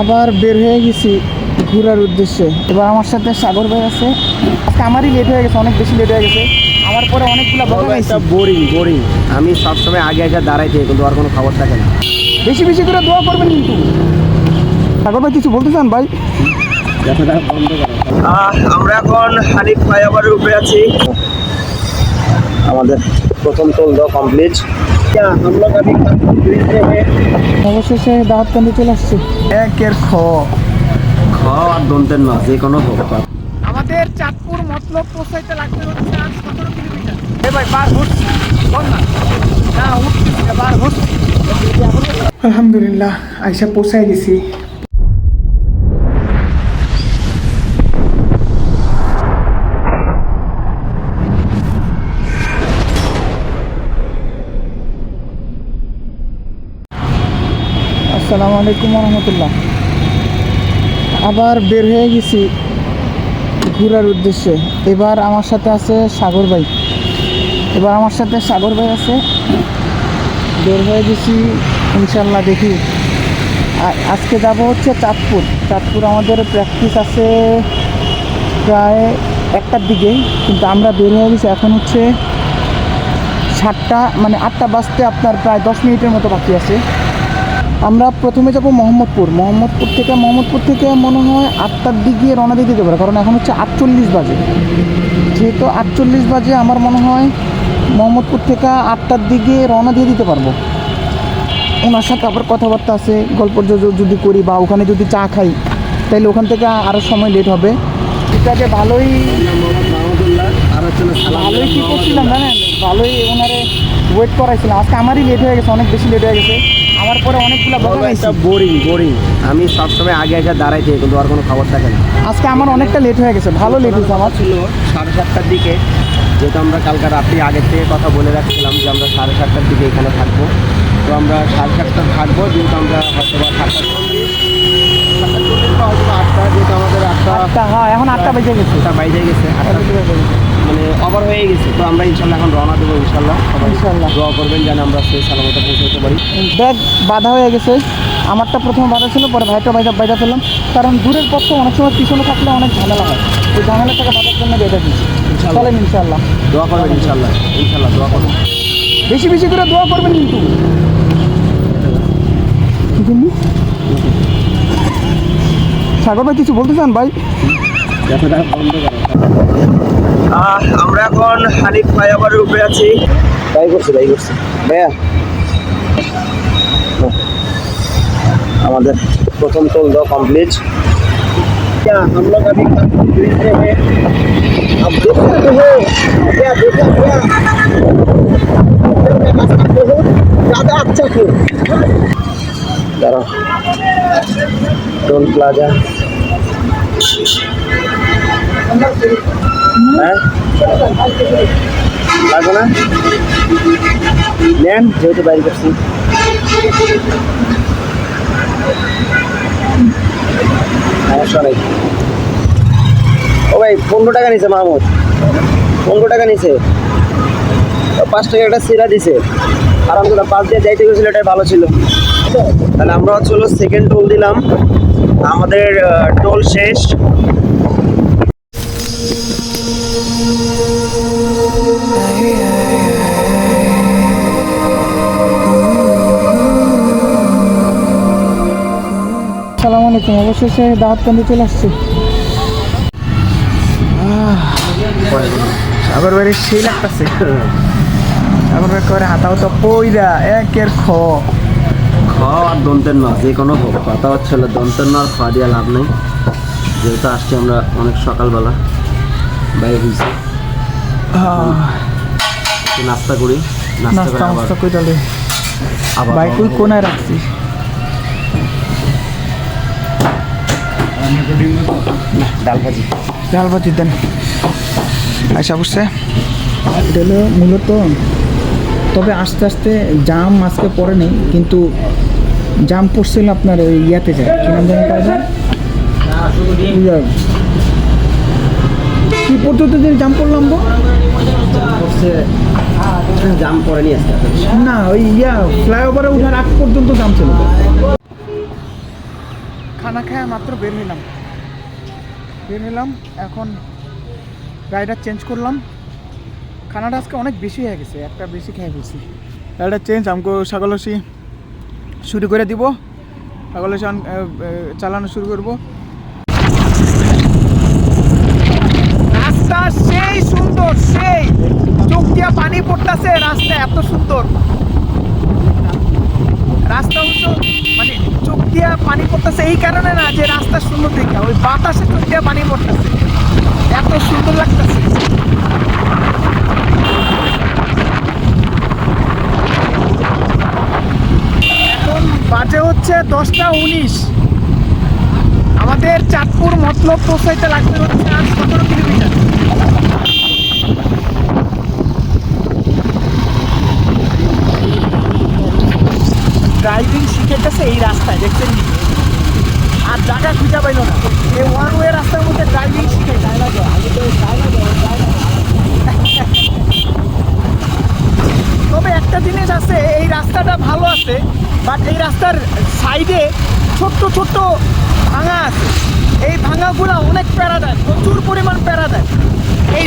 আবার বের হয়ে গেছি ঘোরার উদ্দেশ্যে। এবার আমার সাথে সাগর ভাই আছে। আজকে আমারই লেট হয়ে গেছে অনেক বেশি লেট হয়ে গেছে। আমার পরে অনেকগুলো বকা খাইছি। বোরিং বোরিং আমি সবসময় আগে আগে দাঁড়াই থাকি কিন্তু আর কোনো খবর থাকে না। বেশি বেশি করে দোয়া করবেন কিন্তু। সাগর ভাই কিছু বলতে চান ভাই? আমরা এখন হানিফ ফ্লাইওভারের উপরে আছি। আমাদের প্রথম টোল দেওয়া কমপ্লিট অবশেষে দাঁত কান্দি চলে আসছে। একের খ। খ আর দন্তের না যে কোনো আমাদের চাঁদপুর মতলব পৌঁছাইতে লাগবে হচ্ছে আর সতেরো কিলোমিটার। এ ভাই বার ঘুরছি। না। না উঠছি বার ঘুরছি। আলহামদুলিল্লাহ আইসা পৌঁছাই গেছি। আলাইকুম রহমতুল্লাহ। আবার বের হয়ে গেছি ঘোরার উদ্দেশ্যে। এবার আমার সাথে আছে সাগর ভাই। এবার আমার সাথে সাগর ভাই আছে। বের হয়ে গেছি ইনশাল্লাহ দেখি। আজকে যাব হচ্ছে চাঁদপুর। চাঁদপুর আমাদের প্র্যাকটিস আছে প্রায় একটার দিকে, কিন্তু আমরা বের হয়ে গেছি এখন হচ্ছে সাতটা মানে আটটা বাজতে আপনার প্রায় দশ মিনিটের মতো বাকি আছে। আমরা প্রথমে যাব মোহাম্মদপুর। মোহাম্মদপুর থেকে মোহাম্মদপুর থেকে মনে হয় আটটার দিকে রওনা দিয়ে দিতে পারে, কারণ এখন হচ্ছে আটচল্লিশ বাজে। যেহেতু আটচল্লিশ বাজে, আমার মনে হয় মোহাম্মদপুর থেকে আটটার দিকে রওনা দিয়ে দিতে পারব। ওনার সাথে আবার কথাবার্তা আছে, গল্প যদি করি বা ওখানে যদি চা খাই তাহলে ওখান থেকে আরও সময় লেট হবে। ভালোই হচ্ছে না সালাম ভালোই কী করছিলাম, জানেন? ভালোই ওনারে ওয়েট করাইছিলাম। আজকে আমারই লেট হয়ে গেছে, অনেক বেশি লেট হয়ে গেছে। আমার পরে অনেকগুলো খাইছি। বোরিং বোরিং আমি সবসময় আগে আগে দাঁড়াই থাকি কিন্তু আর কোনো খবর থাকে না। আজকে আমার অনেকটা লেট হয়ে গেছে ভালো লেট হয়েছে আমার। ছিল সাড়ে সাতটার দিকে যেহেতু আমরা কালকে রাত্রি আগের থেকে কথা বলে রাখছিলাম যে আমরা সাড়ে সাতটার দিকে এখানে থাকব। তো আমরা সাড়ে সাতটা থাকব যেহেতু আমরা হয়তো বা সাতটা হয়তো আটটা যেহেতু আমাদের আটটা হ্যাঁ এখন আটটা বেজে গেছে। আটটা বাইরে গেছে আটটা মানে ওভার হয়ে গেছে তো আমরা ইনশাল্লাহ এখন রওনা দেবো ইনশাল্লাহ। সবাই ইনশাল্লাহ। দোয়া করবেন যেন আমরা সেই সালামতে পৌঁছাতে পারি। ব্যাগ বাধা হয়ে গেছে। আমারটা প্রথমে বাধা ছিল পরে ভাইটা বাইরে বাইরে ফেললাম কারণ দূরের পথে অনেক সময় পিছনে থাকলে অনেক ঝামেলা হয়। ওই ঝামেলা থেকে বাধার জন্য বেঁধে দিচ্ছি। চলেন ইনশাল্লাহ। দোয়া করবেন ইনশাল্লাহ। ইনশাল্লাহ দোয়া করবেন। বেশি বেশি করে দোয়া করবেন কিন্তু। সাগর ভাই কিছু বলতে চান ভাই? আমরা এখন হানিফ ফ্লাইওভারের উপরে আছি। তাই করছি তাই করছি। ভাইয়া হ্যাঁ। আমাদের প্রথম টোল দেওয়া কমপ্লিট हम लोग अभी ब्रिज पे हैं आप देख सकते টোল প্লাজা হ্যাঁ? লাগবে না? নেন, যেহেতু বাইরে করছি সমস্যা নেই ও ভাই, পনেরো টাকা নিছে মাহমুদ। পনেরো টাকা নিছে। পাঁচ টাকা একটা সিরা দিছে। আর আমি পাঁচ দিয়ে যাইতে গেছিল, এটাই ভালো ছিল। তাহলে আমরা হচ্ছে সেকেন্ড টোল দিলাম। আমাদের টোল শেষ। আলাইকুম অবশেষে দাওয়াত কান্দি চলে আসছে। বাড়ি সেই লাগতেছে। সাগর করে হাতাও তো পইরা একের খ। খ আর দন্তের ন যে কোনো হোক কথা হচ্ছে দন্তের ন আর খাওয়া দিয়ে লাভ নেই। যেহেতু আসছি আমরা অনেক সকালবেলা বাইরে নাস্তা করি নাস্তা করে নাস্তা কোনায় রাখছিস ডাল ভাজি। ডাল ভাজি দেন। আচ্ছা বুঝছে এটা হলো মূলত তবে আস্তে আস্তে জাম আজকে পড়ে নেই কিন্তু জাম পড়ছিল আপনার ওই ইয়াতে যায়। কি নাম জানি কি পর্যন্ত যে জাম পড়লাম গো? হচ্ছে জাম পড়েনি। না ওই ইয়া ফ্লাইওভারে উঠার আগ পর্যন্ত জাম ছিল। খানা খায় মাত্র বের হইলাম। বের হইলাম, এখন গাড়িটা চেঞ্জ করলাম। খানাটা আজকে অনেক বেশি হয়ে গেছে, একটা বেশি খেয়ে ফেলছি। গাড়িটা চেঞ্জ আমাকে সাগলসি শুরু করে দিব। সাগলসি চালানো শুরু করব। রাস্তা সেই সুন্দর, সেই। চোখ দিয়া পানি পড়তেছে রাস্তা এত সুন্দর। রাস্তা অবশ্য মানে চোখ দিয়া পানি পড়তেছে, এই কারণে না যে রাস্তা সুন্দর দেখে ওই বাতাসে চোখ দিয়া পানি পড়তেছে। এত সুন্দর লাগতেছে। এখন বাজে হচ্ছে দশটা উনিশ। আমাদের চাঁদপুর মতলব পৌঁছাইতে লাগবে হচ্ছে আর সতেরো কিলোমিটার। শিখেতেছে এই রাস্তায়, দেখছেন আর জায়গা খুঁজে পাইল না। এই ওয়ান ওয়ে রাস্তার মধ্যে ড্রাইভিং শিখে তবে একটা জিনিস আছে, এই রাস্তাটা ভালো আছে বাট এই রাস্তার সাইডে ছোট্ট ছোট্ট ভাঙা আছে। এই ভাঙাগুলো অনেক প্যারা দেয় প্রচুর পরিমাণ প্যারা দেয় এই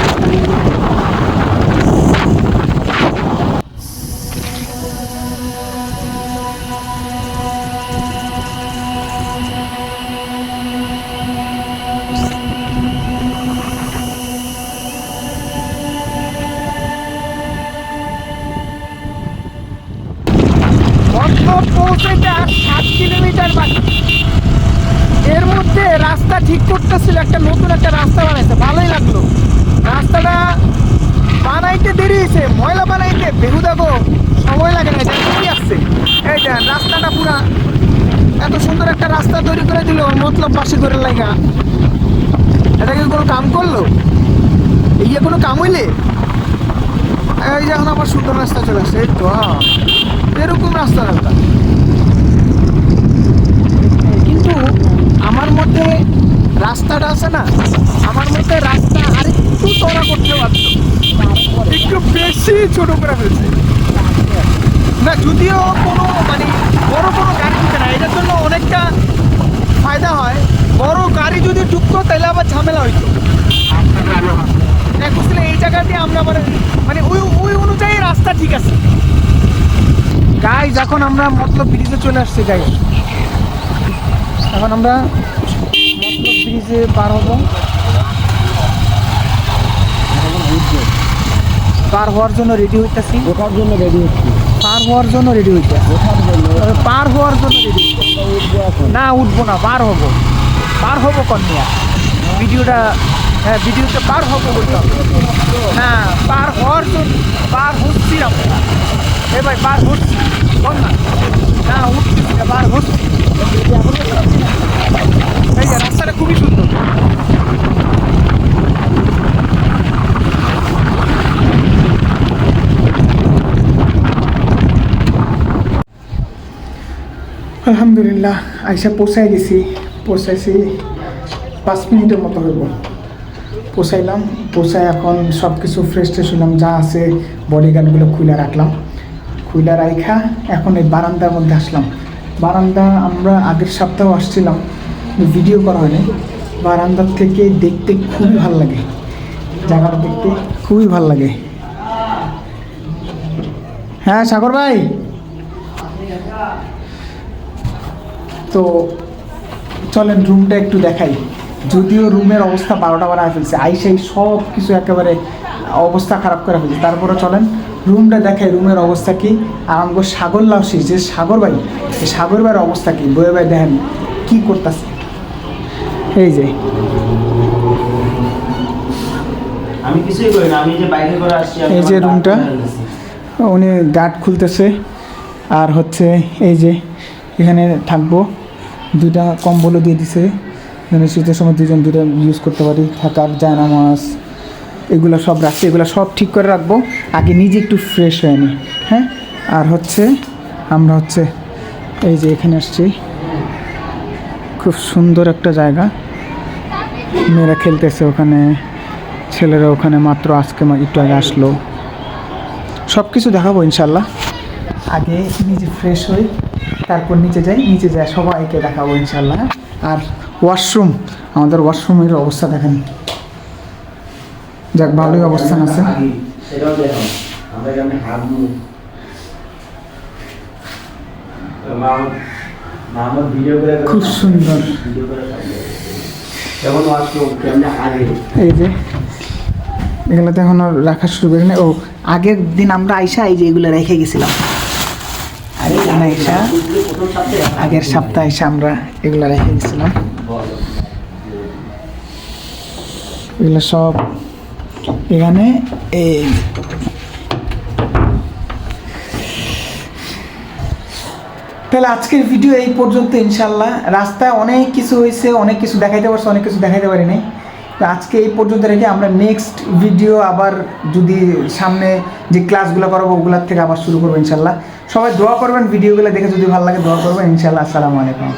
মতলব সাত কিলোমিটার বাকি। এর মধ্যে রাস্তা ঠিক করতেছিল, একটা নতুন একটা রাস্তা বানাইছে, ভালোই লাগল। রাস্তাটা বানাইতে দেরি হয়েছে, ময়লা বানাইতে বেহুদা গো, সময় লাগে না কি আসছে। এইটা রাস্তাটা পুরা এত সুন্দর একটা রাস্তা তৈরি করে দিল মতলব পাশে করে লাগা এটা কি কোনো কাম করল? এই কোনো কাম হইলে? এই যে এখন আবার সুন্দর রাস্তা চলে আসছে, এই তো হ্যাঁ। এরকম রাস্তা রাস্তা কিন্তু আমার মধ্যে রাস্তাটা আছে না আমার মধ্যে রাস্তা আর আরেকটু চড়া করতে পারত একটু বেশি ছোট করে ফেলছে। না যদিও কোনো মানে বড় কোনো গাড়ি ঢুকে না এটার জন্য অনেকটা ফায়দা হয়। বড় গাড়ি যদি ঢুকতো তাহলে আবার ঝামেলা হইতো। বুঝলে এই জায়গা দিয়ে আমরা মানে মানে ওই ওই অনুযায়ী রাস্তা ঠিক আছে। গাই যখন আমরা মতলব ব্রিজে চলে আসছি গাই এখন আমরা ব্রিজে পার হব পার হওয়ার জন্য রেডি হইতেছি। ওঠার জন্য রেডি হচ্ছি। পার হওয়ার জন্য রেডি হইতে পার হওয়ার জন্য রেডি না উঠবো না পার হব। পার হব কন্যা ভিডিওটা হ্যাঁ ভিডিওটা পার হব বলতে না পার হওয়ার জন্য পার হচ্ছি আমরা। এ ভাই পার হচ্ছি। বল না? না উঠতেছি না পার হচ্ছি এই যে রাস্তাটা খুবই সুন্দর আলহামদুলিল্লাহ, আইসা পৌঁছাই গেছি। পৌঁছাইছি পাঁচ মিনিটের মতো হইব। পৌঁছাইলাম পৌঁছাই এখন সব কিছু ফ্রেশ ট্রেশ হইলাম, যা আছে বডি গার্ডগুলো খুলে রাখলাম। খুলে রাইখা এখন এই বারান্দার মধ্যে আসলাম। বারান্দা আমরা আগের সপ্তাহে আসছিলাম ভিডিও করা হয়নি। বারান্দার থেকে দেখতে খুবই ভালো লাগে। জায়গাটা দেখতে খুবই ভালো লাগে। হ্যাঁ সাগর ভাই। তো চলেন রুমটা একটু দেখাই। যদিও রুমের অবস্থা বারোটা বারা ফেলছে আইসাই সব কিছু একেবারে অবস্থা খারাপ করে ফেলছে। তারপরে চলেন রুমটা দেখাই রুমের অবস্থা কি? আর আমাকে সাগর লাউসি যে সাগর ভাই এই সাগর ভাইয়ের অবস্থা কি? বয়ে ভাই দেখেন কি করতেছে। এই যে। এই যে রুমটা। উনি গার্ড খুলতেছে আর হচ্ছে এই যে এখানে থাকব। দুইটা কম্বলও দিয়ে দিছে। মানে শীতের সময় দুজন দুটো ইউজ করতে পারি, থাকার জায়নামাজ এগুলো সব রাখছি। এগুলো সব ঠিক করে রাখব। আগে নিজে একটু ফ্রেশ হয়ে নি হ্যাঁ? আর হচ্ছে, আমরা হচ্ছে, এই যে এখানে আসছি। খুব সুন্দর একটা জায়গা। মেয়েরা খেলতেছে ওখানে। ছেলেরা ওখানে মাত্র আজকে একটু আগে আসলো। সব কিছু দেখাবো ইনশাল্লাহ। আগে নিজে ফ্রেশ হই। তারপর নিচে যাই নিচে যাই, সবাইকে দেখাবো ইনশাল্লাহ? আর ওয়াশরুম, আমাদের ওয়াশরুমের অবস্থা দেখেন। যাক, ভালোই অবস্থান আছে। করে খুব সুন্দর। করে এই যে, এগুলোতে এখনও রাখা শুরু করিনি ও, আগের দিন আমরা আইসা এই যে এগুলো রেখে গেছিলাম। আইসা সপ্তাহে আগের সপ্তাহে এসে আমরা এগুলো রেখে গেছিলাম এগুলো সব এখানে এই তাহলে আজকের ভিডিও এই পর্যন্ত ইনশাল্লাহ রাস্তায় অনেক কিছু হয়েছে, অনেক কিছু দেখাইতে পারছে, অনেক কিছু দেখাইতে পারি নাই। তো আজকে এই পর্যন্ত রেখে আমরা নেক্সট ভিডিও আবার যদি সামনে যে ক্লাসগুলো করাবো ওগুলোর থেকে আবার শুরু করব ইনশাল্লাহ। সবাই দোয়া করবেন ভিডিওগুলো দেখে যদি ভালো লাগে দোয়া করবেন, ইনশাল্লাহ, আসসালামু আলাইকুম।